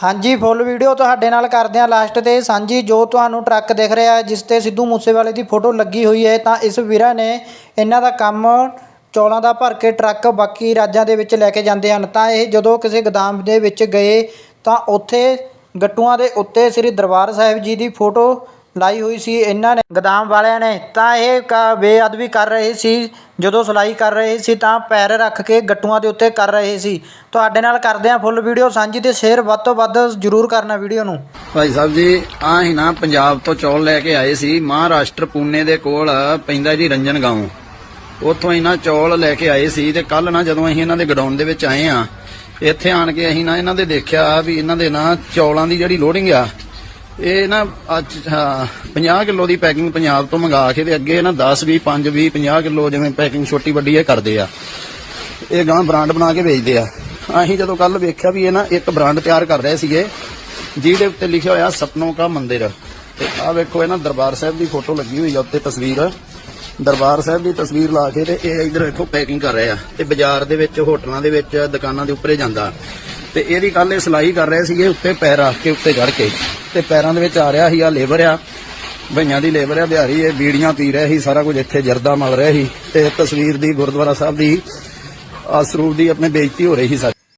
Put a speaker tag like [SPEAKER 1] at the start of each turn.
[SPEAKER 1] ਹਾਂਜੀ full video ਤੁਹਾਡੇ ਨਾਲ ਕਰਦੇ ਹਾਂ ਲਾਸਟ ਤੇ। ਸਾਂਝੀ, ਜੋ ਤੁਹਾਨੂੰ ਟਰੱਕ ਦਿਖ ਰਿਹਾ ਹੈ, ਜਿਸ ਤੇ ਸਿੱਧੂ ਮੂਸੇਵਾਲੇ ਦੀ ਫੋਟੋ ਲੱਗੀ ਹੋਈ ਹੈ, ਤਾਂ ਇਸ ਵੀਰਾਂ ਨੇ ਇਹਨਾਂ ਦਾ ਕੰਮ ਚੌਲਾਂ ਦਾ ਭਰ ਕੇ ਟਰੱਕ ਬਾਕੀ ਰਾਜਾਂ ਦੇ ਵਿੱਚ ਲੈ ਕੇ ਜਾਂਦੇ ਹਨ। ਤਾਂ ਇਹ ਜਦੋਂ ਕਿਸੇ ਗੋਦਾਮ ਦੇ ਵਿੱਚ ਗਏ, ਤਾਂ ਉੱਥੇ, ਗੱਟੂਆਂ ਦੇ ਉੱਤੇ ਸ੍ਰੀ ਦਰਬਾਰ ਸਾਹਿਬ ਜੀ ਦੀ ਫੋਟੋ ਲਾਈ ਹੋਈ ਸੀ, ਇਹਨਾਂ ਨੇ ਗੋਦਾਮ ਵਾਲਿਆਂ ਨੇ ਤਾਂ ਇਹ ਕ- ਬੇਅਦਬੀ ਕਰ ਰਹੇ ਸੀ, ਜਦੋਂ ਸਿਲਾਈ ਕਰ ਰਹੇ ਸੀ ਤਾਂ ਪੈਰ ਰੱਖ ਕੇ ਗੱਟੂਆਂ ਦੇ ਉੱਤੇ ਕਰ ਰਹੇ ਸੀ। ਤੁਹਾਡੇ ਨਾਲ ਕਰਦੇ ਹਾਂ ਫੁੱਲ ਵੀਡੀਓ ਸਾਂਝੀ ਤੇ ਸ਼ੇਅਰ ਵੱਧ ਤੋਂ ਵੱਧ ਜ਼ਰੂਰ ਕਰਨਾ ਵੀਡੀਓ ਨੂੰ।
[SPEAKER 2] ਭਾਈ ਸਾਹਿਬ ਜੀ, ਆਹ ਨਾ ਪੰਜਾਬ ਤੋਂ ਚੌਲ ਲੈ ਕੇ ਆਏ ਸੀ, ਮਹਾਰਾਸ਼ਟਰ ਪੂਨੇ ਦੇ ਕੋਲ ਪੈਂਦਾ ਜੀ ਰੰਜਨ ਗਾਉਂ। ਉੱਥੋਂ ਇਹਨਾਂ ਚੌਲ ਲੈ ਕੇ ਆਏ ਸੀ ਤੇ ਕੱਲ ਨਾ ਜਦੋਂ ਅਸੀਂ ਇਹਨਾਂ ਦੇ ਗਡਾਊਨ ਦੇ ਵਿੱਚ ਆਏ ਆ ਇੱਥੇ ਆਣ ਕੇ ਅਸੀਂ ਨਾ ਇਹਨਾਂ ਦੇ ਦੇਖਿਆ ਵੀ ਇਹਨਾਂ ਦੇ ਨਾ ਚੌਲਾਂ ਦੀ ਜਿਹੜੀ ਲੋਡਿੰਗ ਆ ਇਹ ਨਾ ਅੱਜ ਹਾਂ, 50 ਕਿਲੋ ਦੀ ਪੈਕਿੰਗ ਪੰਜਾਬ ਤੋਂ ਮੰਗਾ ਕੇ ਤੇ ਅੱਗੇ ਨਾ 10 20 5 20 50 ਕਿਲੋ ਜਿਵੇਂ ਪੈਕਿੰਗ ਛੋਟੀ ਵੱਡੀ ਇਹ ਕਰਦੇ ਆ। ਇਹ ਗਾਂ ਬ੍ਰਾਂਡ ਬਣਾ ਕੇ ਵੇਚਦੇ ਆ। ਅਸੀਂ ਜਦੋਂ ਕੱਲ ਵੇਖਿਆ ਵੀ ਇਹ ਨਾ ਇੱਕ ਬ੍ਰਾਂਡ ਤਿਆਰ ਕਰ ਰਹੇ ਸੀਗੇ ਜਿਹਦੇ ਉੱਤੇ ਲਿਖਿਆ ਹੋਇਆ ਸਪਨੋਂ ਕਾ ਮੰਦਿਰ। ਤੇ ਆਹ ਵੇਖੋ ਇਹ ਨਾ ਦਰਬਾਰ ਸਾਹਿਬ ਦੀ ਫੋਟੋ ਲੱਗੀ ਹੋਈ ਆ ਉੱਤੇ ਤਸਵੀਰ। ਦਰਬਾਰ ਸਾਹਿਬ ਦੀ ਤਸਵੀਰ ਲਾ ਕੇ ਤੇ ਇਹ ਇਧਰ ਵੇਖੋ ਪੈਕਿੰਗ ਕਰ ਰਹੇ ਆ। ਤੇ ਬਾਜ਼ਾਰ ਦੇ ਵਿੱਚ ਹੋਟਲਾਂ ਦੇ ਵਿੱਚ ਦੁਕਾਨਾਂ ਦੇ ਉੱਪਰੇ ਜਾਂਦਾ। ਤੇ ਇਹਦੀ ਕੱਲ ਇਹ ਸਿਲਾਈ ਕਰ ਰਹੇ ਸੀਗੇ ਉੱਤੇ ਪੈਰ ਰੱਖ ਕੇ ਉੱਤੇ ਚੜ ਕੇ। ਤੇ ਪੈਰਾਂ ਦੇ ਵਿੱਚ ਆ ਰਿਹਾ ਸੀ ਆ ਲੇਬਰ ਆ। ਭਈਆਂ ਦੀ ਲੇਬਰ ਆ ਬਿਹਾਰੀ ਇਹ, ਬੀੜੀਆਂ ਪੀ ਰਿਹਾ ਸੀ, ਸਾਰਾ ਕੁਝ ਇੱਥੇ ਜਰਦਾ ਮਲ ਰਿਹਾ ਸੀ। ਤੇ ਤਸਵੀਰ ਦੀ ਗੁਰਦੁਆਰਾ ਸਾਹਿਬ ਦੀ ਆ ਸਰੂਪ ਦੀ ਆਪਣੇ ਬੇਇੱਜ਼ਤੀ ਹੋ ਰਹੀ ਸੀ ਸਾਡੀ